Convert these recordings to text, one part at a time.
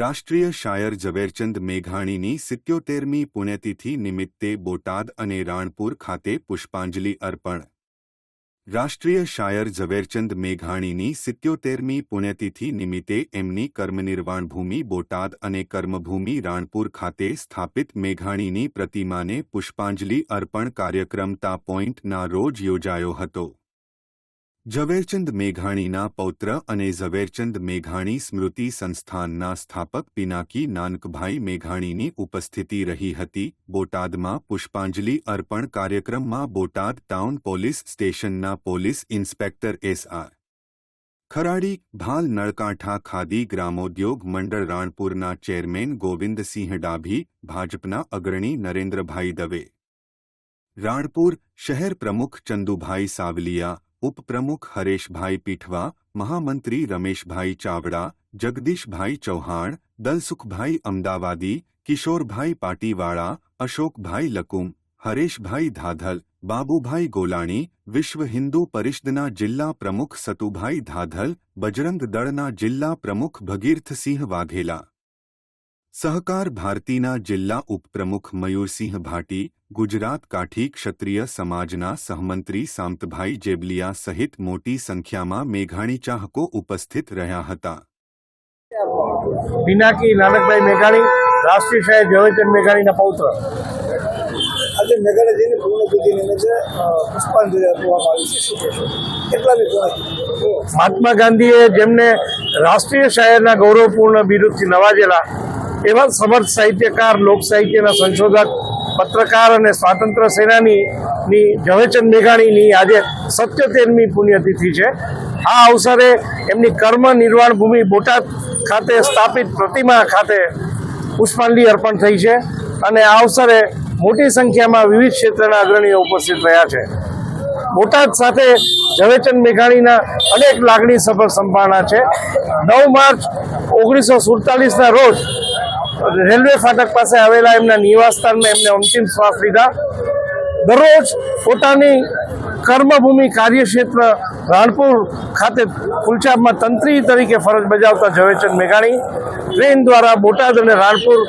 રાષ્ટ્રીય શાયર ઝવેરચંદ મેઘાણીની સિત્યોતેરમી પુણ્યતિથિ નિમિત્તે બોટાદ અને રાણપુર ખાતે પુષ્પાંજલિ અર્પણ. રાષ્ટ્રીય શાયર ઝવેરચંદ મેઘાણીની સિત્યોતેરમી પુણ્યતિથિ નિમિત્તે એમની કર્મનિર્વાણ ભૂમિ બોટાદ અને કર્મભૂમિ રાણપુર ખાતે સ્થાપિત મેઘાણીની પ્રતિમાને પુષ્પાંજલિ અર્પણ કાર્યક્રમ તા પોઈન્ટના રોજ યોજાયો હતો. ઝવેરચંદ મેઘાણીના પૌત્ર અને ઝવેરચંદ મેઘાણી સ્મૃતિ સંસ્થાનના સ્થાપક પિનાકી નાનકભાઈ મેઘાણીની ઉપસ્થિતિ રહી હતી. બોટાદમાં પુષ્પાંજલિ અર્પણ કાર્યક્રમમાં બોટાદ ટાઉન પોલીસ સ્ટેશનના police inspector S R Kharadi, Bhal Nalkantha Khadi Gramodyog Mandal રાણપુરના chairman Gobind Singh Dabhi, ભાજપના અગ્રણી નરેન્દ્રભાઈ દવે. રાણપુર શહેર પ્રમુખ ચંદુભાઈ સાવલિયા ઉપપ્રમુખ હરેશભાઈ પીઠવા મહામંત્રી રમેશભાઈ ચાવડા જગદીશભાઈ ચૌહાણ દલસુખભાઈ અમદાવાદી કિશોરભાઈ પાટીવાળા અશોકભાઈ લકુમ હરેશભાઈ ધાધલ બાબુભાઈ ગોલાણી વિશ્વ હિન્દુ પરિષદના જિલ્લા પ્રમુખ સતુભાઈ ધાધલ બજરંગ દળના જિલ્લા પ્રમુખ ભગીરથસિંહ વાઘેલા સહકાર ભારતીના જિલ્લા ઉપપ્રમુખ મયુરસિંહ ભાટી ગુજરાત કાઠી ક્ષત્રિય સમાજના સહમંત્રી સામતભાઈ જેબલિયા સહિત મોટી સંખ્યામાં મેઘાણી ચાહકો ઉપસ્થિત રહ્યા હતા. પિનાકી નાનકભાઈ મેઘાણી રાષ્ટ્રીય શાયર ઝવેરચંદ મેઘાણીના પૌત્ર. આજે મેઘાણીજીની પૂર્ણતિથિ નિમિત્તે પુષ્પાંજલિ આપવામાં આવી છે. મહાત્મા ગાંધીએ જેમને રાષ્ટ્રીય શાયરના ગૌરવપૂર્ણ બિરુદથી નવાજેલા એવા સમર્થ સાહિત્યકાર, લોક સાહિત્યના સંશોધક, પત્રકાર અને સ્વાતંત્ર્ય સેનાની ની ઝવેરચંદ મેઘાણીની આજે સત્યોતેરમી પુણ્યતિથિ છે. આ અવસરે એમની કર્મ નિર્વાણ ભૂમિ બોટાદ ખાતે સ્થાપિત પ્રતિમા ખાતે પુષ્પાંજલિ અર્પણ થઈ છે અને આ અવસરે મોટી સંખ્યામાં વિવિધ ક્ષેત્રના અગ્રણીઓ ઉપસ્થિત રહ્યા છે. બોટાદ સાથે ઝવેરચંદ મેઘાણીના અનેક લાગણી સભર સંભાળના છે. નવ માર્ચ ઓગણીસો સુડતાલીસના રોજ રેલવે ફાટક પાસે આવેલા એમના નિવાસસ્થાનમાં એમને અંતિમ શ્વાસ લીધા. દરરોજ પોતાની કર્મભૂમિ કાર્યક્ષેત્ર રાણપુર ખાતે ફુલચાબમાં તંત્રી તરીકે ફરજ બજાવતા ઝવેરચંદ મેઘાણી ટ્રેન દ્વારા બોટાદ અને રાણપુર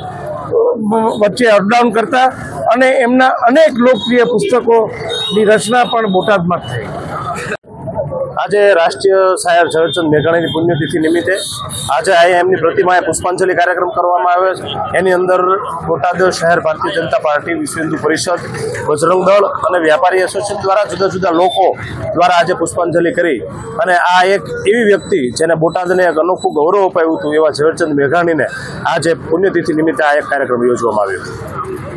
વચ્ચે અપડાઉન કરતા અને એમના અનેક લોકપ્રિય પુસ્તકોની રચના પણ બોટાદમાં થઈ. આજે રાષ્ટ્રીય શાયર ઝવેરચંદ મેઘાણીની પુણ્યતિથિ નિમિત્તે આજે અહીંયા એમની પ્રતિમાએ પુષ્પાંજલિ કાર્યક્રમ કરવામાં આવ્યો છે. એની અંદર બોટાદ શહેર ભારતીય જનતા પાર્ટી, વિશ્વ હિન્દુ પરિષદ, બજરંગ દળ અને વ્યાપારી એસોસિએશન દ્વારા જુદા જુદા લોકો દ્વારા આજે પુષ્પાંજલિ કરી. અને આ એક એવી વ્યક્તિ જેને બોટાદને એક અનોખું ગૌરવ અપાયું હતું એવા ઝવેરચંદ મેઘાણીને આજે પુણ્યતિથિ નિમિત્તે આ એક કાર્યક્રમ યોજવામાં આવ્યો.